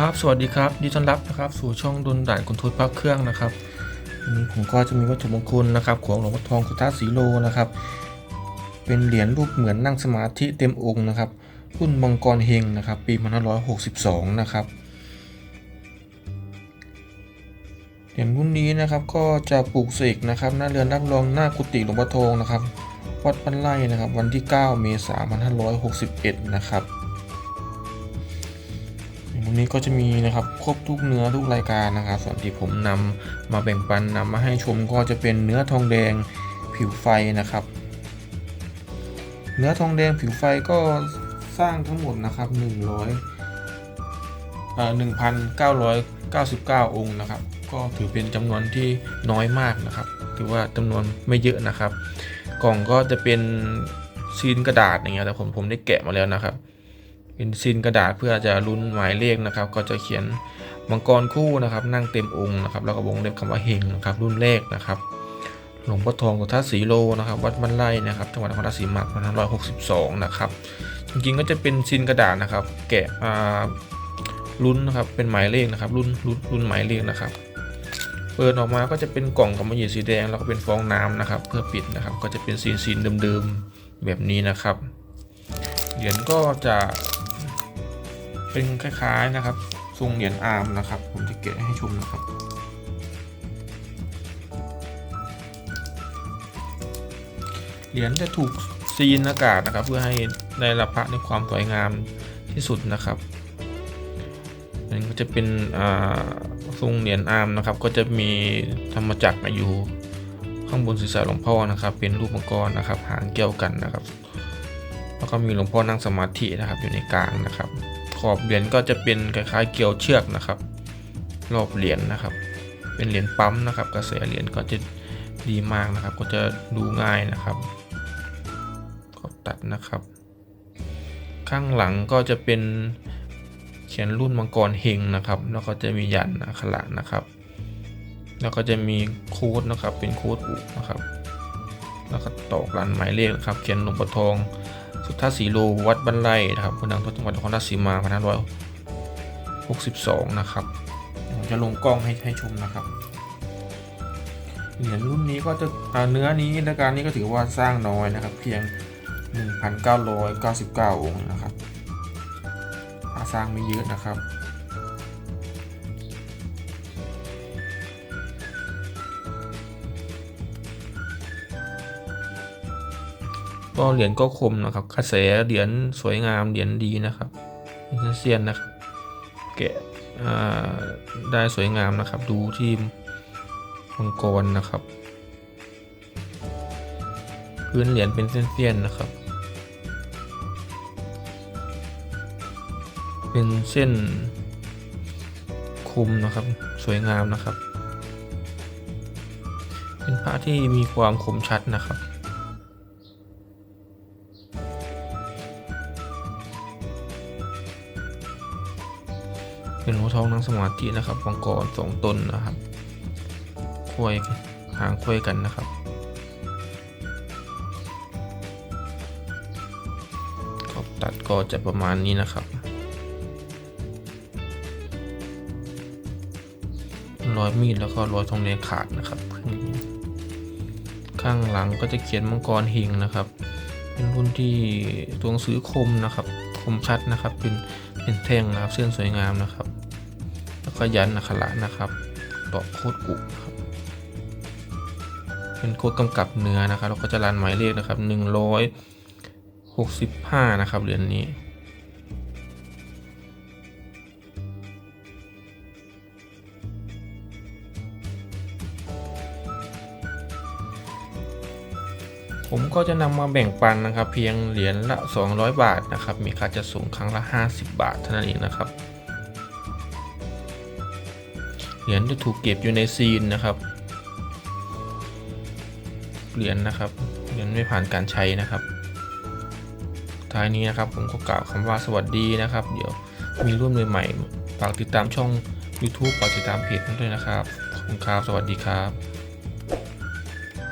ครับ สวัสดีครับยินดีต้อนรับนะครับ สู่ช่องดนด่านคนทุนพักเครื่องนะครับวันนี้ผมก็จะมีวัตถุมงคลนะครับ ของหลวงพ่อทองคุตาสีโลนะครับ เป็นเหรียญรูปเหมือนนั่งสมาธิเต็มองค์นะครับ รุ่นมังกรเฮงนะครับ ปี1562 นะครับเหรียญรุ่นนี้นะครับก็จะปลูกเสกนะครับ หน้าเรือนรับรองหน้ากุฏิหลวงพ่อทองนะครับ วัดบ้านไร่นะครับ วันที่ 9 เมษายน1561 นะครับ วันนี้ก็จะมีนะครับครบทุกเนื้อทุกรายการนะครับ ส่วนที่ผมนำมาแบ่งปันนำมาให้ชมก็จะเป็นเนื้อทองแดงผิวไฟนะครับ เนื้อทองแดงผิวไฟก็สร้างทั้งหมดนะครับ 100เอ่อ1,999 องค์นะครับ ก็ถือเป็นจำนวนที่น้อยมากนะครับ ถือว่าจำนวนไม่เยอะนะครับ กล่องก็จะเป็นซีนกระดาษอย่างเงี้ยแต่ผมผมได้แกะมาแล้วนะครับ เป็นซีนกระดาษเพื่อจะลุ้นหมายเลขนะครับ ก็จะเขียนมังกรคู่นะครับ นั่งเต็มองค์นะครับ แล้วก็วงเล็บคำว่าเฮงนะครับรุ่นเลขนะครับ หลวงพ่อทองกุฏสีโลนะครับ วัดบ้านไร่นะครับจังหวัดนครราชสีมาพันห้าร้อยหกสิบสองนะครับ จริงๆก็จะเป็นซีนกระดาษนะครับ แกะลุ้นนะครับเป็นหมายเลขนะครับ รุ่นรุ่นรุ่นหมายเลขนะครับเปิดออกมาก็จะเป็นกล่องกับมะหยี่สีแดงแล้วก็เป็นฟองน้ำนะครับ เพื่อปิดนะครับ ก็จะเป็นซีนซีนเดิมๆแบบนี้นะครับเหรียญก็จะ เป็นคล้ายๆนะครับทรงเหรียญอาร์มนะครับ ผมจะแกะให้ชมนะครับเหรียญจะถูกซีนอากาศนะครับ เพื่อให้ได้รับพระในความสวยงามที่สุดนะครับอันนี้ก็จะเป็นอ่าทรงเหรียญอาร์มนะครับ ก็จะมีธรรมจักรอยู่ข้างบนศีรษะหลวงพ่อนะครับ เป็นรูปมังกรนะครับ หางแก้วกันนะครับ แล้วก็มีหลวงพ่อนั่งสมาธินะครับอยู่ในกลางนะครับ อบเหรียญก็จะเป็นคล้ายๆเกลียวเชือกนะครับ รอบเหรียญนะครับ เป็นเหรียญปั๊มนะครับ กระแสเหรียญก็จะดีมากนะครับ ก็จะดูง่ายนะครับขอบตัดนะครับ ข้างหลังก็จะเป็นเขียนรุ่นมังกรเฮงนะครับ แล้วก็จะมียันอักขระนะครับ แล้วก็จะมีโค้ดนะครับ เป็นโค้ดอุนะครับ แล้วก็ตอกรันหมายเลขนะครับ เขียนหลวงพ่อทอง สุทธาสีโลวัดบันไร่นะครับคนดังทั่วจังหวัดนครราชสีมาพันห้าร้อยหกสิบสองนะครับผมจะลงกล้องให้ให้ชมนะครับเหรียญรุ่นนี้ก็จะเนื้อนี้และการนี้ก็ถือว่าสร้างน้อยนะครับ เพียง 1,999 องค์นะครับสร้างไม่เยอะนะครับ ก็เหรียญก็คมนะครับ กระแสเหรียญสวยงาม เหรียญดีนะครับเซียนนะครับ แกะได้สวยงามนะครับ ดูที่มังกรนะครับ พื้นเหรียญเป็นเส้นๆนะครับ เป็นเส้นคมนะครับ สวยงามนะครับ เป็นพระที่มีความคมชัดนะครับ เป็นหัวทองนั่งสมาธินะครับมังกรสองตนนะครับควยหางควยกันนะครับ ขอบตัดก็จะประมาณนี้นะครับรอยมีดแล้วก็รอยทองแดงขาดนะครับ ข้างหลังก็จะเขียนมังกรเฮงนะครับ เป็นรุ่นที่ตัวหนังสือคมนะครับ คมชัดนะครับ เป็น เป็นแท่งนะครับเส้นสวยงามนะครับ แล้วก็ยันอักขระนะครับ ดอกโคตรกุนะครับ เป็นโคตรกำกับเนื้อนะครับ แล้วก็จะรันหมายเลขนะครับหนึ่งร้อยหกสิบห้านะครับเหรียญนี้ ผมก็จะนำมาแบ่งปันนะครับ เพียงเหรียญละ 200 บาทนะครับ มีค่าจะส่งครั้งละ 50 บาทเท่านั้นเองนะครับ เหรียญจะถูกเก็บอยู่ในซีนนะครับ เหรียญนะครับ เหรียญไม่ผ่านการใช้นะครับ ท้ายนี้นะครับผมก็กล่าวคำว่าสวัสดีนะครับ เดี๋ยวมีรุ่นใหม่ฝากติดตามช่อง YouTube ฝากติดตามเพจด้วยนะครับขอบคุณครับ สวัสดีครับ